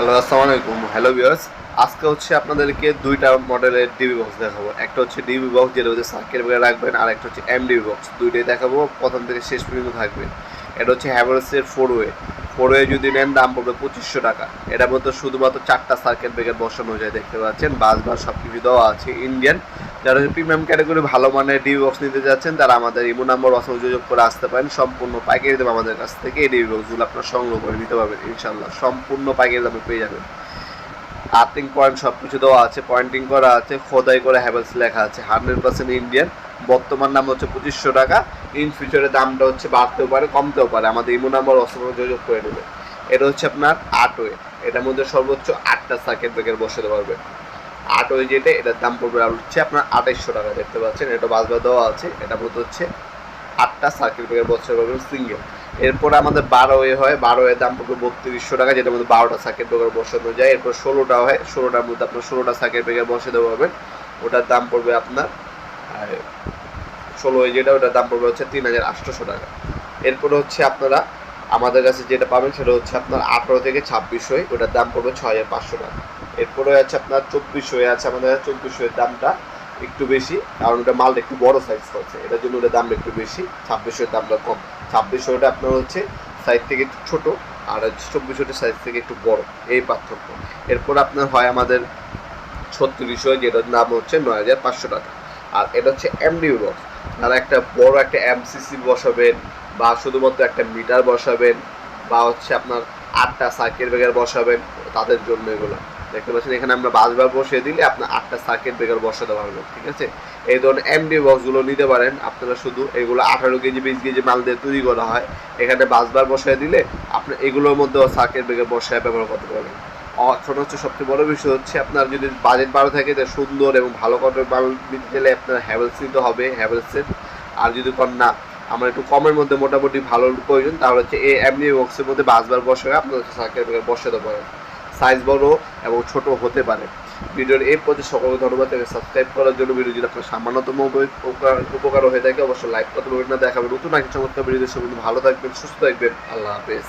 Hello আসসালামু আলাইকুম hello viewers, আজকে হচ্ছে আপনাদেরকে দুইটা মডেলের ডিবি বক্স দেখাবো। একটা হচ্ছে ডিবি বক্স যেটা হচ্ছে সার্কেল ব্রেকার রাখবেন, আর একটা হচ্ছে এমডিবি বক্স দুইটাই দেখাবো, প্রথম থেকে শেষ পর্যন্ত থাকবেন এটা হচ্ছে হ্যাভেলসের ফোর ওয়ে ফোর ওয়ে যদি নেন, দাম পড়বে পঁচিশশো টাকা। এটার মধ্যে শুধুমাত্র চারটা সার্কেল ব্রেকার বসানো যায়, দেখতে পাচ্ছেন। বাস বাস সব কিছু দেওয়া আছে ইন্ডিয়ান যারা প্রিমিয়াম ক্যাটাগরি ভালো মানের ডিবি বক্স নিতে যাচ্ছেন, তারা আমাদের ইমো নাম্বার অথবা যোগাযোগ করে আসতে পারেন। সম্পূর্ণ পাইকারি দাম আমাদের কাছ থেকে এই ডিবি বক্সগুলো আপনার সংগ্রহ করে নিতে পারবেন ইনশাল্লাহ সম্পূর্ণ পাইকারি দামে পেয়ে যাবেন। আর্থিং পয়েন্ট সব কিছু দেওয়া আছে পয়েন্টিং করা আছে, খোদাই করে হ্যাভেলস লেখা আছে। হান্ড্রেড পার্সেন্ট ইন্ডিয়ান বর্তমান দাম হচ্ছে পঁচিশশো টাকা। ইন ফিউচারে দামটা হচ্ছে বাড়তেও পারে, কমতেও পারে। আমাদের ইমো নাম্বার যোগাযোগ করে নেবে এটা হচ্ছে আপনার আটওয়ে এটার মধ্যে সর্বোচ্চ আটটা সার্কিট ব্রেকার বসাতে পারবে আট ওয়ে যেটা এটার দাম পড়বে হচ্ছে আপনার আঠাইশশো টাকা, দেখতে পাচ্ছেন? এটা বাজবা দেওয়া আছে এটার মধ্যে হচ্ছে আটটা সার্কিট ব্রেকার বসাতে পারবেন সিঙ্গেল এরপরে আমাদের বারো ওয়ে হয় বারো এর দাম পড়বে বত্রিশশো টাকা যেটার মধ্যে বারোটা সার্কিট ব্রেকার বসানো যায়। এরপর ষোলোটা হয়, ষোলোটার মধ্যে আপনার ষোলোটা সার্কিট ব্রেকার বসাতে পারবেন ওটার দাম পড়বে আপনার ষোলো ওয়ে যেটা, ওটার দাম পড়বে হচ্ছে তিন হাজার আটশোশো টাকা। এরপরে হচ্ছে আপনারা আমাদের কাছে যেটা পাবেন, সেটা হচ্ছে আপনার আঠারো থেকে ছাব্বিশ ওটার দাম পড়বে ছয় হাজার পাঁচশো টাকা। এরপরে আছে আপনার চব্বিশ হয়ে আছে, আমাদের চব্বিশ হয়ে দামটা একটু বেশি, কারণ ওটা মালটা একটু বড় সাইজ করছে। এটার জন্য ওটার দাম একটু বেশি ছাব্বিশের দামটা কম। ছাব্বিশশোটা আপনার হচ্ছে সাইজ থেকে একটু ছোটো, আর চব্বিশশোটার সাইজ থেকে একটু বড়, এই পার্থক্য। এরপর আপনার হয় আমাদের ছত্রিশশো যেটার দাম হচ্ছে নয় হাজার পাঁচশো টাকা। আর এটা হচ্ছে এমডি বক্স তারা একটা বড় একটা এমসিসি বসাবেন, বা শুধুমাত্র একটা মিটার বসাবেন, বা হচ্ছে আপনার আটটা সার্কিট ব্রেকার বসাবেন, তাদের জন্য এগুলো। দেখতে পাচ্ছেন, এখানে আমরা বাসবার বসিয়ে দিলে আপনার আটটা সার্কিট ব্রেকার বসাতে পারবেন, ঠিক আছে? এই ধরনের এমডি বক্সগুলো নিতে পারেন, আপনারা শুধু এগুলো আঠারো কেজি, বিশ কেজি মাল দিয়ে তৈরি করা হয়। এখানে বাসবার বসায় দিলে আপনি, এগুলোর মধ্যে সার্কিট ব্রেকার বসায় ব্যবহার করতে পারবেন। ছোট হচ্ছে সবচেয়ে বড় বিষয় হচ্ছে আপনার যদি বাজেট বারো থাকে তাহলে সুন্দর এবং ভালো কটের মাল নিতে গেলে আপনার হ্যাভেলস নিতে হবে হ্যাভেলসের আর যদি কন না, আমার একটু কমের মধ্যে মোটামুটি ভালো প্রয়োজন, তাহলে হচ্ছে এই এমনি বক্সের মধ্যে বাসবার বসে আপনার সার্কিট ব্রেকার বসাতে পারেন। সাইজ বড় এবং ছোট হতে পারে। ভিডিওর এই প্রতি সকল ধন্যবাদ তাকে সাবস্ক্রাইব করার জন্য ভিডিও যদি আপনার সামান্যতম উপকার উপকার হয়ে থাকে, অবশ্যই লাইক করতে পারবেন না। দেখাবেন নতুন আগে চমৎকার ভিডিওদের সঙ্গে ভালো থাকবেন, সুস্থ থাকবেন। আল্লাহ হাফেজ।